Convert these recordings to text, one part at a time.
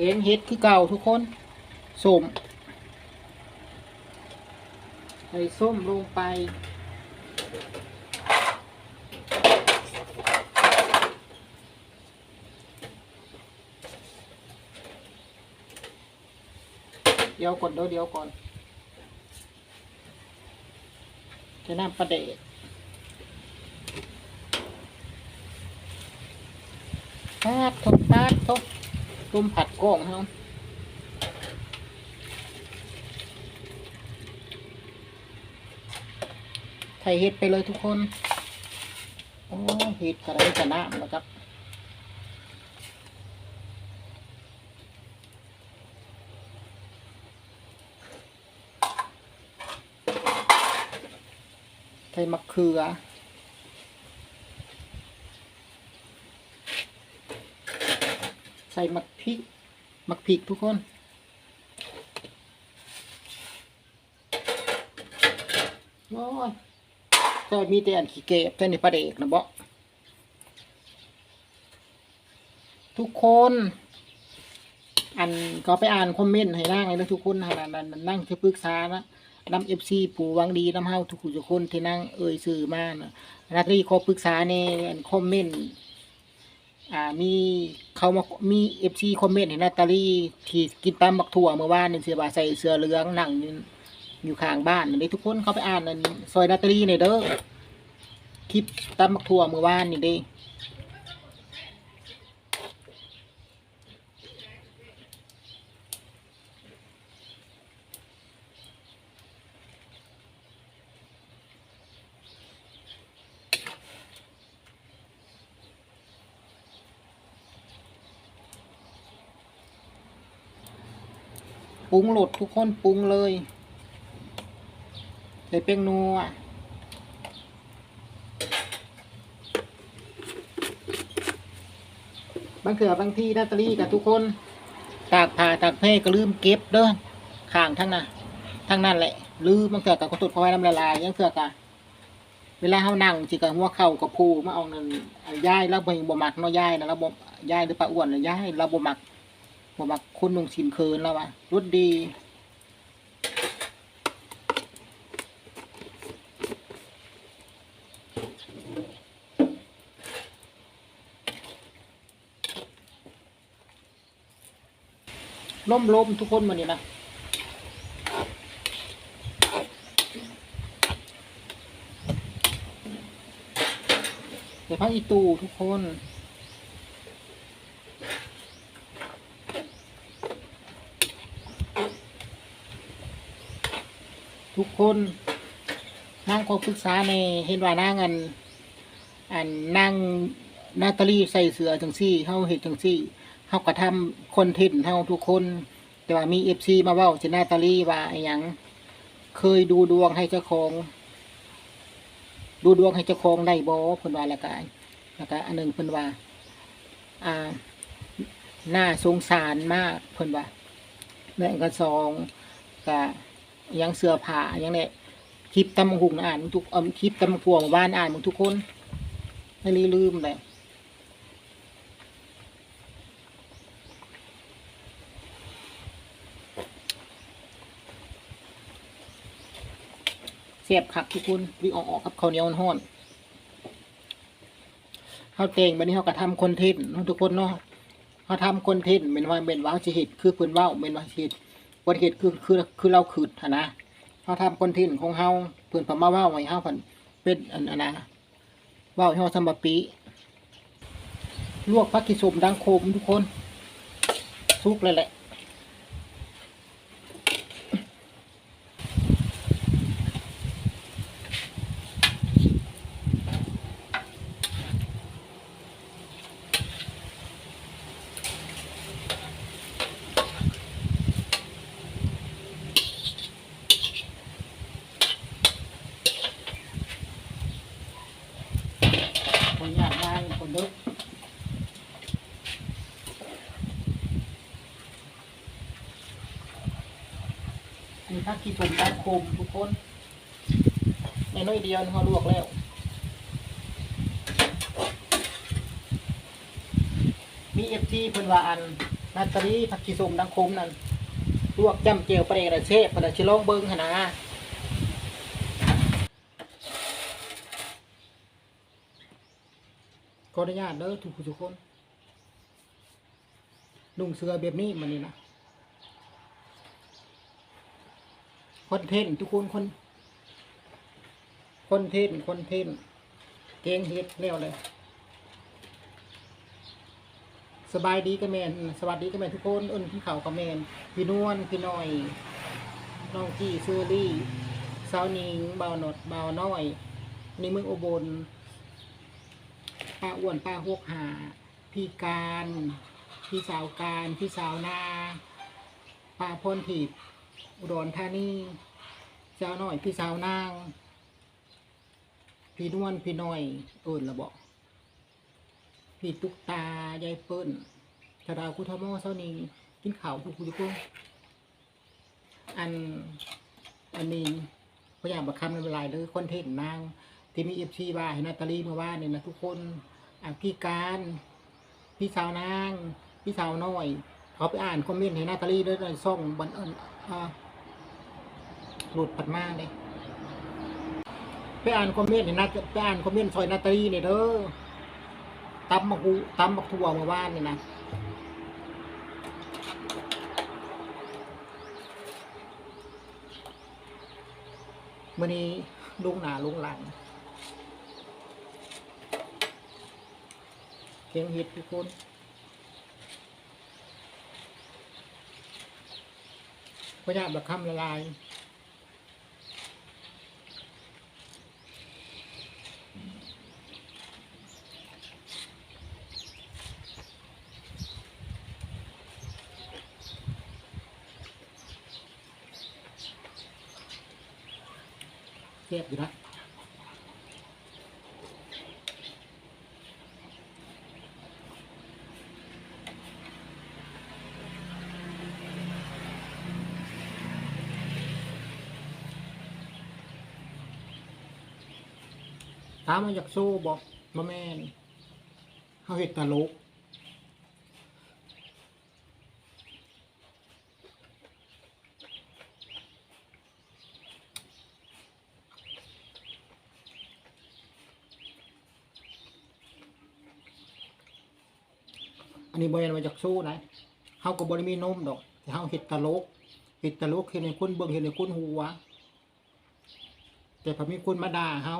แกงเฮ็ดคือเก่าทุกคนส้มใส่ส้มลงไป เดี๋ยวก่อนเดี๋ยวเดี๋ยวก่อนจะน้ำปลาเดะปาดทบปาดทบ ต้มผัดก้องเฮาไทยเฮ็ดไปเลยทุกคน โอ้เฮ็ดกระไรกระน้ำแล้วครับใส่มะเขือ ส่มักพริก มักพริกทุกคน โอ้ยก็มีแต่อันขี้เก็บแต่ในประเดกนะบาทุกคน อันก็ไปอ่านคอมเมนต์ให้นั่งเลยนะทุกคนนะนั่นนั่นนั่งที่ปรึกษานะนำเอฟซีผู้วังดีนำเฮาทุกคนที่นั่งเอ่ยสื่อมานะนาตรีขอปรึกษาในคอมเมนต์ อ่ามีเขามามีเอฟซีคอมเมนต์ให้นาตาลีที่กินตำบักถั่วเมื่อวานนี่เสียบาใส่เสื้อเหลืองนั่งอยู่อยู่ข้างบ้านนี่ทุกคนเขาไปอ่านนั่นซอยนาตาลีนี่เด้อคลิปตำบักถั่วเมื่อวานนี่เด้ ปรุงโหลดทุกคนปรุงเลยใส่เป้งนัวบางเถื่อบางที่นาตาลีกับทุกคน ตากผ้าตากแพ่ก็ลืมเก็บเด้อข้างทั้งน่ะทั้งนั่นแหละลืมบางเถื่อกับกระตุดพอไว้น้ำละลายยังเถื่อกะเวลาเฮานั่งจิกับหัวเข่ากับผูมาเอาเงินย่ายแล้วบ่บ่มักเนาะย่ายนะแล้วบ่ย่ายหรือปลาอ้วนนะย่ายเราบ่มัก ผมว่าคุณนุ่งสินเคินแล้ววะรสดีล่มลมๆทุกคนมานี่นะเดี๋ยวพักอีตูทุกคน ทุกคนนั่งขอปรึกษาในเห็นว่านั่งอันอันนั่งนาตาลีใส่เสื้อจังซี่เฮาเฮ็ดจังซี่เฮาก็ทำคอนเทนต์เฮาทุกคน แต่ว่ามี FC มาเว้าสินาตาลีว่าอหยังเคยดูดวงให้เจ้าของดูดวงให้เจ้าของได้บ่เพิ่นว่าละกันแล้วก็อันหนึงเพิ่นว่า อ่าน่าสงสารมากเพิ่นว่าแม่งก็สองก็ ยังเสื้อผ้ายังเนี่ยคลิปตำหุงอ่านมึงทุกเอ่อคลิปตำพวงบ้านอ่านมึงทุกคนไม่ลืมเลยเสียบขักทุกคนวิออกออกกับข้าวเหนียวห้อนข้าวเตงบันนี้เขาก็ทำคอนเทนต์ทุกคนเนาะเขาทำคอนเทนต์เป็นว่าเป็นว่าสิเหตุคือเพิ่นเว่าเป็นว่าสิเหตุ วันเหตุคือคือคือเราขืดนะเขาทำคอนเทนต์ของเฮาเพื่อนผมมาว่าไว้เฮาเพิ่นเป็นอันอันนะว่าให้เฮาสมบปีลวกพักกิสมดังโคมทุกคนซุกเลยแหละคนอยากได้คนเด้อมี พักกิสมดังโคมทุกคนในน้อยเดียวเขาลวกแล้วมีเอฟซีเพิ่นว่าอันนาตาลีผักชีสมดังคมนั่นลวกจำเจียวปลาเอกระเชฟปลาชิลองเบิ้งหนนะขออนุญาตเด้อทุกทุกคน นุ่งเสื้อแบบนี้มันนี่นะ คอนเทนต์ทุกคนคนคอนเทนต์คอนเทนต์เก่งเฮ็ดแล้วเลย สบายดีกับแมนสวัสดีกับแมนทุกคนอิ้นพี่เขากับแมนพี่นวลพี่น้อย น้องกี้ซูรี่สาวนิงเบาหนดเบาน้อยในเมืองอุบลป้าอ้วนป้าหกหา พี่การ พี่สาวการ พี่สาวนาป้าพลผิด อุดรธานีสาวน้อยพี่สาวนาง พี่นวลพี่น้อย เอิ้นละบอกพี่ตุ๊กตายายเปิ้ลชาดาวคุทโมเซานิงกินข้าวทุกคุทุกคนอันอันนี้พยายามบักคำในเวลาเลยคอนเทนต์นาง ที่มีเอฟซีว่าให้นาตาลีมาว่าเนี่ยนะทุกคนพี่การพี่สาวนาง พี่สาวน้อย เขาไปอ่านคอมเมนต์ให้นาตาลีด้วยในซ่องบันเอิญ อ่าหลุดปัดมากเลยไปอ่านคอมเมนต์ให้นาไปอ่านคอมเมนต์ซอยนาตาลีเนี่ยเด้อตำบักหูตำบักทั่วเมื่อวานนี่นะมื่อนี้ลุงหนาลุงหลังเก่งเห็ดทุกคน พญายามแบบคำละลายเทียบอยู่นะามาจากโซ่บอกมาแม่นเขาเห็ดตลกอันนี้บริเวณมาจากโซ่นะเขาก็บริมีนมดอกแต่เขาเห็ดตลกเห็ดตลกเห็นในคนเบิ่งเห็นในคนหัว แต่พอมีคนมาด่าเขา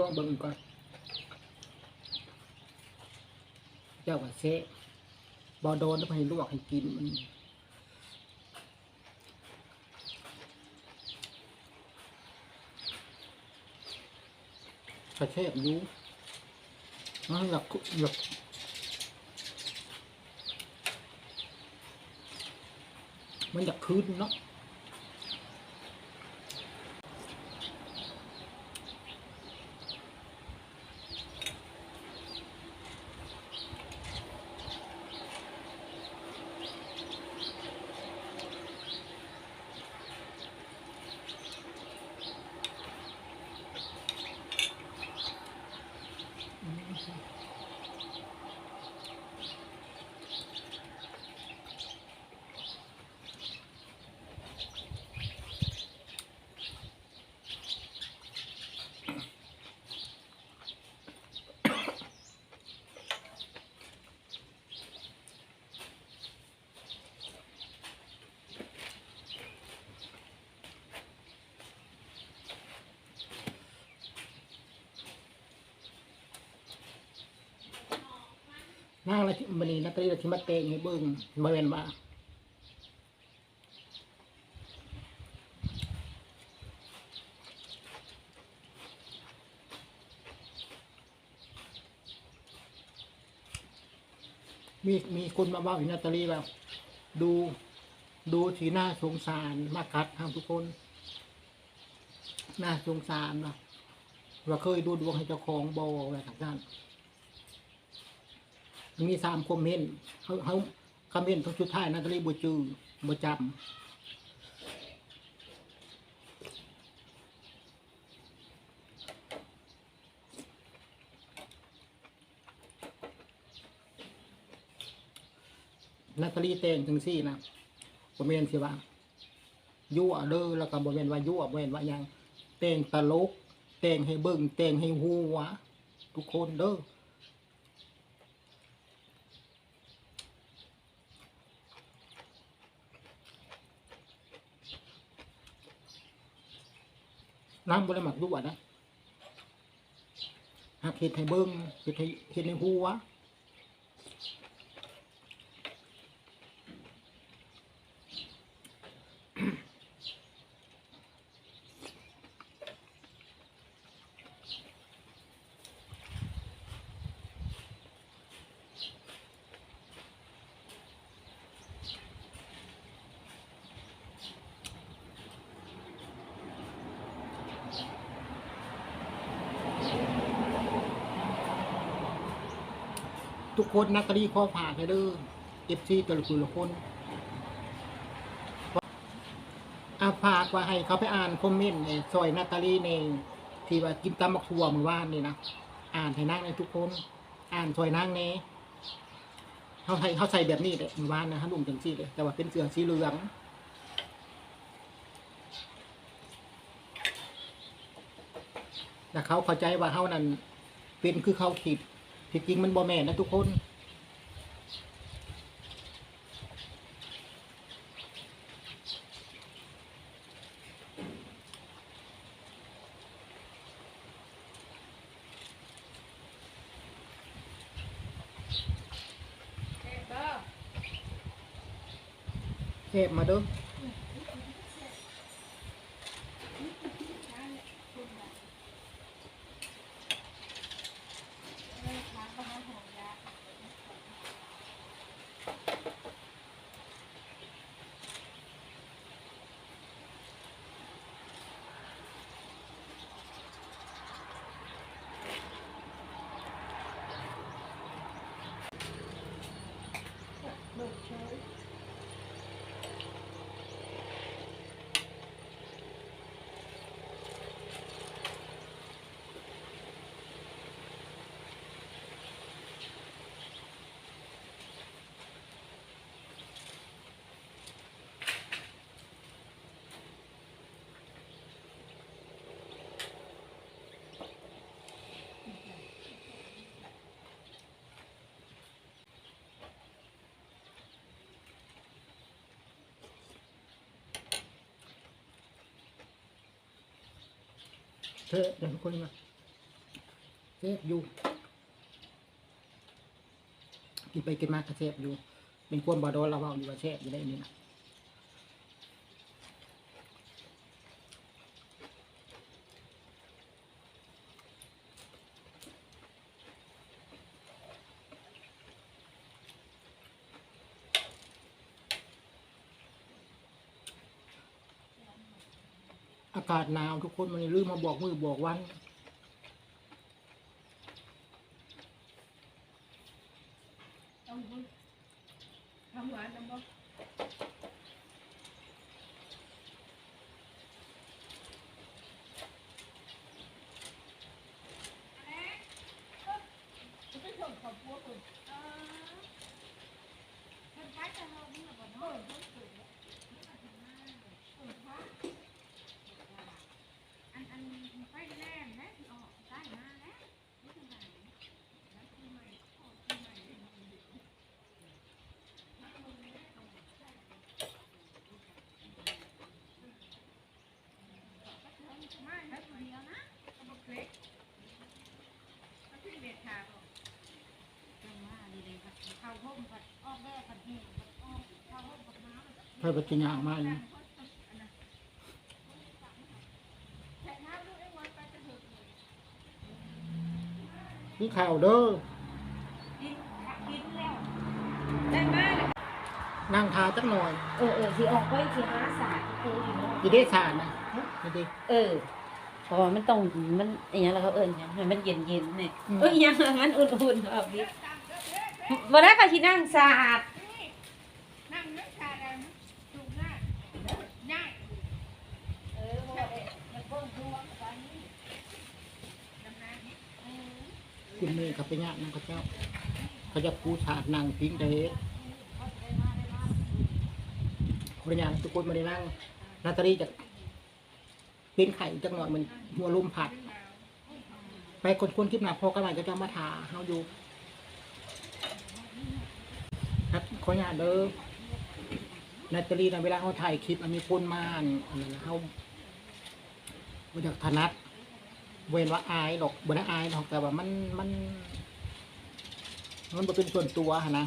ลองเบิ่งก่อนเจ้าก็เซะบอโดนแล้วไปลวกให้กินมันกระเทศอยู่มันอยากอยากมันอยากคืนเนาะ นางละมันนี่นักเรียนที่มาเตะให้เบิ่งมาเว้นว่ามีมีคนมาว่าอินาตาลีแบบดูดูสีหน้าสงสารมากัดทางทุกคนน่าสงสารเนาะว่าเคยดูดวงให้เจ้าของบออะไรทางด้าน มีสามคอมเมนต์เขาเขาคอมเมนต์ทั้งสุดท้ายนาตาลีบจือบ่จำนาตาลีแต่งจังซี่นะบ่แม่นสิว่ายั่วเด้อแล้วก็บ่แม่นว่ายั่วบ่แม่นว่ายังแต่งตลกแต่งให้เบิ่งแต่งให้ฮู้วะทุกคนเด้อ น้ำบริมักยั่วนะหากเห็ดให้เบิ้งเห็ดให้เห็ดในหัว ทุกคนนักกรีข้อผ่าให้เด้อเอฟซีแต่ละคนละคนอาฝากว่าให้เขาไปอ่านคอมเมนต์ในซอยนาตาลีในที่ว่ากินตำมักทัวมือว่านนี่นะอ่านให้นั่งในทุกคน อ่านซอยนั่งเน่เขาใส่เขาใส่แบบนี้เลยมือว่านนะฮะลุงจังซี่เลยแต่ว่าเป็นเสื้อสีเหลืองแต่เขาเข้าใจว่าเขานั้นเป็นคือเขาคิด ที่จริงมันบ่แม่นนะทุกคนเทพมาเด้ เทพเดี๋ยวทุกคนมาเทพอยู่กินไปกินมากระเทพอยู่ เป็นความบาดอลเราเอาอยู่ว่าเทพอยู่ได้นี่นะ อากาศหนาวทุกคนมันลืมมาบอกมือบอกวัน ทำหวานน้ำบ่ อันอันไฟแรงนะที่ออกใต้มาแล้วนี่คือไหนแล้วคือใหม่ขอคือใหม่ไม่แล้วคนเดียวนะ กระบอกเล็กก็ขึ้นเด็ดขาด จังว่าดีเลยครับเข้าห้องกัดออกแม่กัดแห้งกัดออกเข้าห้องกัดน้ำมันก็ เพื่อปฏิญญามาอยู่แต่น้ำลูกไอ้วันไปจะถึงนี่ข่าวเด้อกินกินแล้วได้มากเลยนั่งทาจักหน่อย เออเออสิออกไปสิหาสายเอออยู่เนาะจีได้สารนะนี่ดิเออเพราะว่ามันต้องมันอหยังแล้วเขาเอิ้นหยังให้มันเย็นๆนี่เอ้ยหยังมันอุ่นๆเอาดิบ่ได้ก็สินั่งสาด นั่งนึกชาดำถูกง่ายง่าย คุณเมย์กับไปญาตินางพระเจ้า เขาจะปูฉาดนางพิงเดชคนอย่างทุกคนมาได้นั่งนาตาลีจะเป็นไข่จังหน่อยมันหัวลมผัด ไปคนคนคลิปหนาพอกันหน่อยก็จะมาถาเฮาอยู่ครับขออนุญาตเด้อนาตาลีในะเวลาเขาถ่ายคลิปมันมีคนมาอันนั้นเขาบ่อยากถนัด เว้นว่าอายดอกบนอายดอกแต่ว่ามันมัน มันบ่เป็นส่วนตัวหั้นนะ